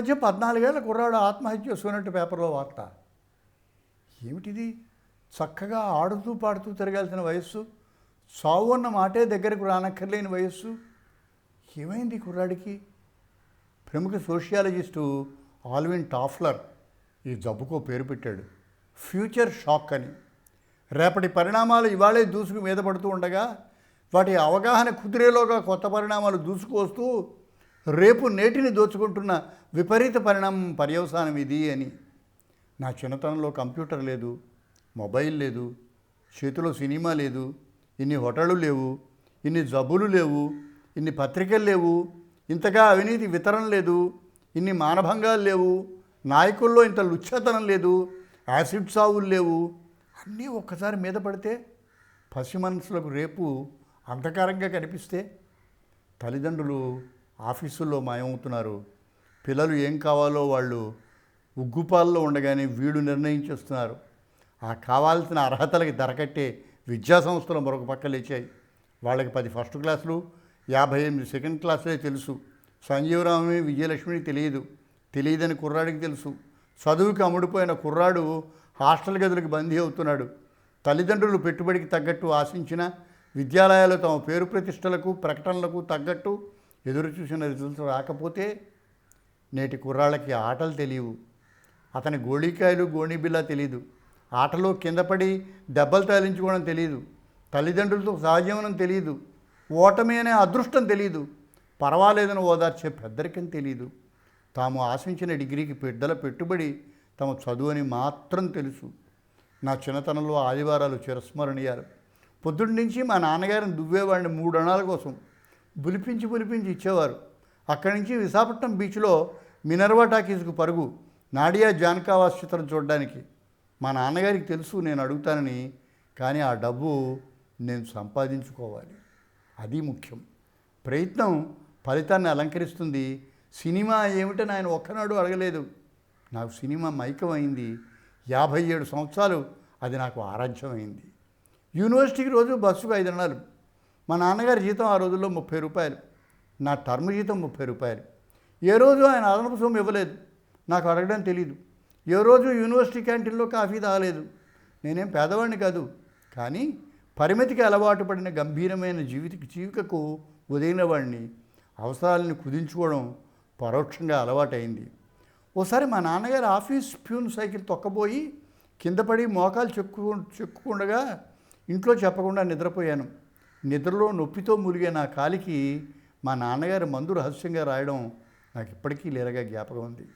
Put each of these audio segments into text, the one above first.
మధ్య పద్నాలుగేళ్ళ కుర్రాడు ఆత్మహత్య చేసుకున్నట్టు పేపర్లో వార్త. ఏమిటిది? చక్కగా ఆడుతూ పాడుతూ తిరగాల్సిన వయస్సు చావు అన్న మాటే దగ్గరకు రానక్కర్లేని వయస్సు. ఏమైంది కుర్రాడికి? ప్రముఖ సోషియాలజిస్టు ఆల్విన్ టాఫ్లర్ ఈ జబ్బుకో పేరు పెట్టాడు. ఫ్యూచర్ షాక్ అని. రేపటి పరిణామాలు ఇవాళే దూసుకు మీద పడుతూ ఉండగా వాటి అవగాహన కుదిరేలోగా కొత్త పరిణామాలు దూసుకొస్తూ రేపు నేటిని దోచుకుంటున్న విపరీత పరిణామం పర్యవసానం ఇది అని. నా చిన్నతనంలో కంప్యూటర్ లేదు మొబైల్ లేదు చేతిలో సినిమా లేదు ఇన్ని హోటళ్ళు లేవు ఇన్ని జబ్బులు లేవు ఇన్ని పత్రికలు లేవు ఇంతగా అవినీతి వితరణ లేదు ఇన్ని మానభంగాలు లేవు నాయకుల్లో ఇంత లుచ్చతనం లేదు యాసిడ్ సావులు లేవు అన్నీ ఒక్కసారి మీద పడితే పసి మనసులకు రేపు అంధకారంగా కనిపిస్తే తల్లిదండ్రులు ఆఫీసుల్లో మాయమవుతున్నారు. పిల్లలు ఏం కావాలో వాళ్ళు ఉగ్గుపాల్లో ఉండగానే వీడు నిర్ణయించేస్తున్నారు. ఆ కావాల్సిన అర్హతలకి దరకట్టే విద్యా సంస్థలు మరొక పక్క లేచాయి. వాళ్ళకి పది ఫస్ట్ క్లాసులు యాభై ఎనిమిది సెకండ్ క్లాసులే తెలుసు. సంజీవరామి విజయలక్ష్మిని తెలియదు. తెలియదని కుర్రాడికి తెలుసు. చదువుకి అమ్ముడిపోయిన కుర్రాడు హాస్టల్ గదులకు బందీ అవుతున్నాడు. తల్లిదండ్రులు పెట్టుబడికి తగ్గట్టు ఆశించిన విద్యాలయాలు తమ పేరు ప్రతిష్టలకు ప్రకటనలకు తగ్గట్టు ఎదురు చూసిన రిజల్ట్స్ రాకపోతే నేటి కుర్రాళ్ళకి ఆటలు తెలియవు. అతని గోళీకాయలు గోణిబిల్ల తెలియదు ఆటలో కింద పడి దెబ్బలు తగిలించుకోవడం తెలియదు తల్లిదండ్రులతో సహజీవనం తెలియదు ఓటమి అనే అదృష్టం తెలియదు పర్వాలేదని ఓదార్చే పెద్దరికం తెలియదు తాము ఆశించిన డిగ్రీకి బిడ్డల పెట్టుబడి తమ చదువు అని మాత్రం తెలుసు. నా చిన్నతనంలో ఆదివారాలు చిరస్మరణీయాలు. పొద్దున్న నుంచి మా నాన్నగారిని దువ్వేవాడిని మూడు అణాల కోసం. బులిపించి బులిపించి ఇచ్చేవారు. అక్కడి నుంచి విశాఖపట్నం బీచ్లో మినర్వా టాకీస్కు పరుగు నాడియా జానకావాస్ చిత్రం చూడడానికి. మా నాన్నగారికి తెలుసు నేను అడుగుతానని కానీ ఆ డబ్బు నేను సంపాదించుకోవాలి. అది ముఖ్యం. ప్రయత్నం ఫలితాన్ని అలంకరిస్తుంది. సినిమా ఏమిటని ఆయన ఒక్కనాడు అడగలేదు. నాకు సినిమా మైకమైంది. యాభై ఏడు సంవత్సరాలు అది నాకు ఆరాధ్యమైంది. యూనివర్సిటీకి రోజు బస్సుకు ఐదు అన్నాలు మా నాన్నగారి జీతం ఆ రోజుల్లో ముప్పై రూపాయలు. నా టర్మ్ జీతం ముప్పై రూపాయలు. ఏ రోజు ఆయన అదనపు సొమ్ము ఇవ్వలేదు. నాకు అడగడం తెలియదు ఏ రోజు యూనివర్సిటీ క్యాంటీన్లో కాఫీ తాగలేదు. నేనేం పేదవాడిని కాదు. కానీ పరిమితికి అలవాటు పడిన గంభీరమైన జీవిత జీవికకు ఉదయిన వాడిని అవసరాలను కుదించుకోవడం పరోక్షంగా అలవాటైంది. ఓసారి మా నాన్నగారు ఆఫీస్ ప్యూన్ సైకిల్ తొక్కబోయి కింద పడి మోకాలు చెక్కు చెక్కుకుండగా ఇంట్లో చెప్పకుండా నిద్రపోయాను. నిద్రలో నొప్పితో మురిగే నా కాలికి మా నాన్నగారి మందు రహస్యంగా రాయడం నాకు ఇప్పటికీ లేరగా జ్ఞాపకం ఉంది.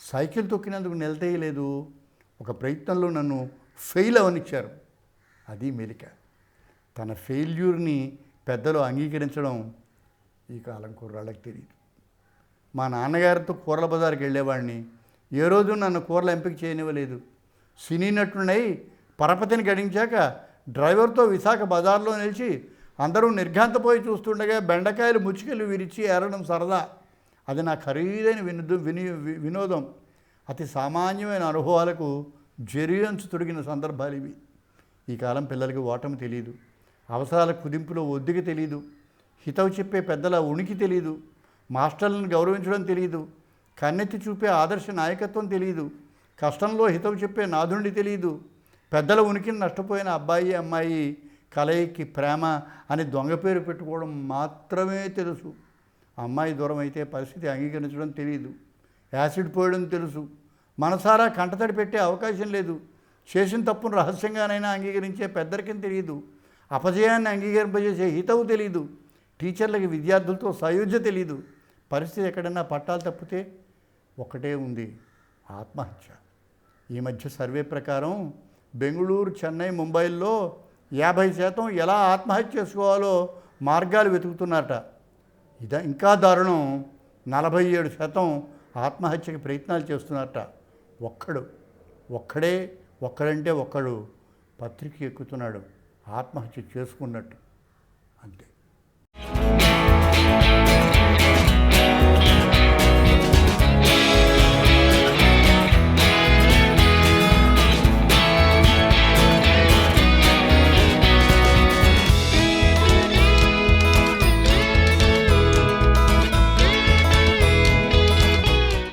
సైకిల్ తొక్కినందుకు నిలదేయలేదు ఒక ప్రయత్నంలో నన్ను ఫెయిల్ అవనిచ్చారు. అది మెలిక. తన ఫెయిల్యూర్ని పెద్దలు అంగీకరించడం ఈ కాలం కుర్రాళ్ళకి తెలియదు మా నాన్నగారితో కూరల బజార్కి వెళ్ళేవాడిని. ఏ రోజు నన్ను కూరలు ఎంపిక చేయనివ్వలేదు. సినీ నటునై పరపతిని గడించాక డ్రైవర్తో విశాఖ బజార్లో నిలిచి అందరూ నిర్ఘాంతపోయి చూస్తుండగా బెండకాయలు ముచ్చుకెళ్ళి విరిచి ఏరడం సరదా. అది నా ఖరీదైన వినోదం విని వినోదం. అతి సామాన్యమైన అనుభవాలకు జెరియంచు తొడిగిన సందర్భాలు ఇవి. ఈ కాలం పిల్లలకి ఓటమి తెలియదు అవసరాల కుదింపులో ఒద్దిక తెలియదు హితవు చెప్పే పెద్దల ఉనికి తెలియదు మాస్టర్లను గౌరవించడం తెలియదు కన్నెత్తి చూపే ఆదర్శ నాయకత్వం తెలియదు కష్టంలో హితవు చెప్పే నాథుండి తెలియదు పెద్దల ఉనికిని నష్టపోయిన అబ్బాయి అమ్మాయి కలయికి ప్రేమ అని దొంగ పేరు పెట్టుకోవడం మాత్రమే తెలుసు. అమ్మాయి దూరం అయితే పరిస్థితి అంగీకరించడం తెలియదు యాసిడ్ పోయడం తెలుసు. మనసారా కంటతడి పెట్టే అవకాశం లేదు. చేసిన తప్పును రహస్యంగానైనా అంగీకరించే పెద్దరికం తెలియదు అపజయాన్ని అంగీకరింపజేసే హితవు తెలియదు టీచర్లకి విద్యార్థులతో సయోధ్య తెలియదు పరిస్థితి ఎక్కడన్నా పట్టాలు తప్పితే ఒకటే ఉంది. ఆత్మహత్య. ఈ మధ్య సర్వే ప్రకారం బెంగళూరు చెన్నై ముంబైల్లో యాభై శాతం ఎలా ఆత్మహత్య చేసుకోవాలో మార్గాలు వెతుకుతున్నారట. ఇద ఇంకా దారుణం. నలభై ఏడు శాతం ఆత్మహత్యకి ప్రయత్నాలు చేస్తున్నారట. ఒక్కడు ఒక్కడే ఒక్కడంటే ఒక్కడు పత్రిక ఎక్కుతున్నాడు. ఆత్మహత్య చేసుకున్నట్టు. అంతే.